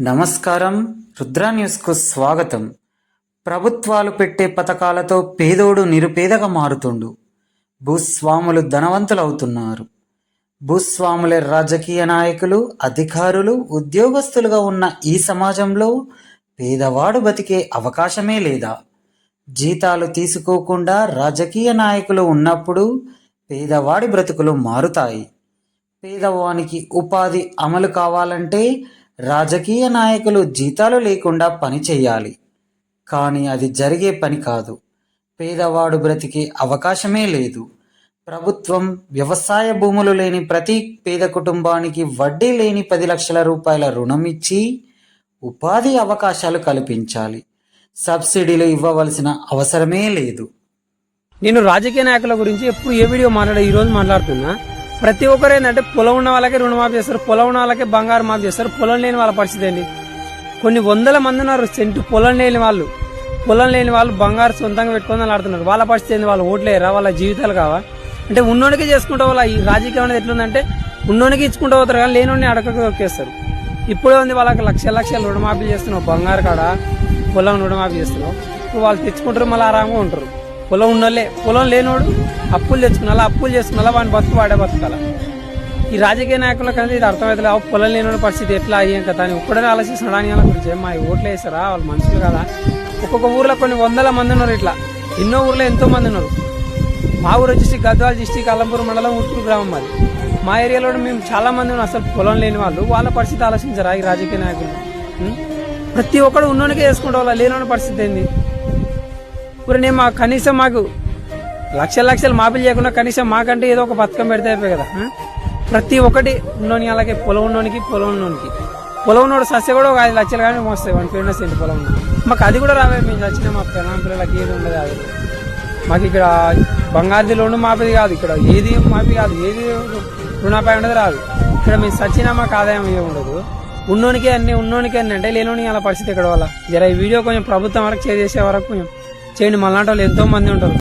నమస్కారం. రుద్రా న్యూస్కు స్వాగతం. ప్రభుత్వాలు పెట్టే పథకాలతో పేదోడు నిరుపేదగా మారుతుండు. భూస్వాములు ధనవంతులవుతున్నారు. భూస్వాములే రాజకీయ నాయకులు అధికారులు ఉద్యోగస్తులుగా ఉన్న ఈ సమాజంలో పేదవాడు బతికే అవకాశమే లేదా? జీతాలు తీసుకోకుండా రాజకీయ నాయకులు ఉన్నప్పుడు పేదవాడి బ్రతుకులు మారుతాయి. పేదవానికి ఉపాధి అమలు కావాలంటే రాజకీయ నాయకులు జీతాలు లేకుండా పని చేయాలి. కానీ అది జరిగే పని కాదు. పేదవాడు బ్రతికే అవకాశమే లేదు. ప్రభుత్వం వ్యవసాయ భూములు లేని ప్రతి పేద కుటుంబానికి వడ్డీ లేని పది లక్షల రూపాయల రుణం ఇచ్చి ఉపాధి అవకాశాలు కల్పించాలి. సబ్సిడీలు ఇవ్వవలసిన అవసరమే లేదు. నేను రాజకీయ నాయకుల గురించి ఎప్పుడు ఏ వీడియో మాట్లాడే ఈరోజు మాట్లాడుతున్నా. ప్రతి ఒక్కరు ఏంటంటే పొలం ఉన్న వాళ్ళకే రుణమాఫీ చేస్తారు పొలం ఉన్న వాళ్ళకే బంగారు మాఫీ చేస్తారు పొలం లేని వాళ్ళ పరిస్థితి ఏంటి? కొన్ని వందల మంది ఉన్నారు సెంటు పొలం లేని వాళ్ళు. పొలం లేని వాళ్ళు బంగారు సొంతంగా పెట్టుకొని ఆడుతున్నారు. వాళ్ళ పరిస్థితి ఏంది? వాళ్ళు ఓట్లేరా వాళ్ళ జీవితాలు కావా? అంటే ఉన్నోనికి చేసుకుంటే వాళ్ళ ఈ రాజకీయం అనేది ఎట్లుందంటే ఉన్నోనికి ఇచ్చుకుంటూ పోతారు కానీ లేనోని అడగక దొరికేస్తారు ఇప్పుడే ఉంది వాళ్ళకి లక్ష లక్షలు రుణమాఫీ చేస్తున్నావు బంగారు కాడ? పొలం రుణమాఫీ చేస్తున్నావు. వాళ్ళు తెచ్చుకుంటారు మళ్ళీ ఆరాంగా ఉంటారు. పొలం ఉన్నోళ్ళే పొలం లేనోడు అప్పులు తెచ్చుకున్నా అప్పులు చేసుకున్నా వాడిని బతుకు వాడే బతకాల? ఈ రాజకీయ నాయకులకు అనేది ఇది అర్థమవుతుంది ఆ పొలం లేనోడి పరిస్థితి ఎట్లా అయ్యాం కదా అని ఒక్కడనే ఆలోచిస్తున్నాడు దాని వాళ్ళ గురించి మా ఓట్లు వేసారా? వాళ్ళు మనుషులు కదా. ఒక్కొక్క ఊర్లో కొన్ని వందల మంది ఉన్నారు ఇట్లా. ఎన్నో ఊర్లో ఎంతో మంది ఉన్నారు. మా ఊరు వచ్చేసి గద్వాల డిస్టిక్ అల్లంపూర్ మండలం ఉత్తూరు గ్రామం మాది. మా ఏరియాలో మేము చాలా మంది ఉన్నాం అసలు పొలం లేని వాళ్ళు. వాళ్ళ పరిస్థితి ఆలోచించరా ఈ రాజకీయ నాయకులు? ప్రతి ఒక్కడు ఉన్నోనికే చేసుకుంటే వాళ్ళ లేనోని పరిస్థితి ఏంది? ఇప్పుడు నేను మా కనీసం మాకు లక్షల లక్షలు మాఫీలు చేయకుండా కనీసం మాకంటే ఏదో ఒక పథకం పెడితే అయిపోయి కదా ప్రతి ఒక్కటి ఉన్నోని అలాగే పొలం ఉన్నోనికి పొలం ఉన్నోనికి. పొలం ఉన్నోడు సస్య కూడా ఒక ఐదు లక్షలు కానీ వస్తాయి వన్ ఫిఫ్టీ సెంట్ పొలం మాకు అది కూడా రావే మేము చచ్చిన మా పిల్లల పిల్లలకి ఏది ఉండదు అది. మాకు ఇక్కడ బంగారు లోను మాపిది కాదు ఇక్కడ ఏది మాఫీ కాదు ఏది రుణాపాయ ఉండదు రాదు. ఇక్కడ మేము సచ్చినా మాకు ఆదాయం ఏమి ఉండదు. ఉన్నోనికే అన్ని ఉన్నోనికే అన్ని అంటే లేనోని అలా పరిస్థితి ఇక్కడ వాళ్ళ? జర ఈ వీడియో కొంచెం ప్రభుత్వం వరకు చేసే వరకు కొంచెం చేయండి. మళ్ళీ వాళ్ళు ఎంతో మంది ఉంటారు.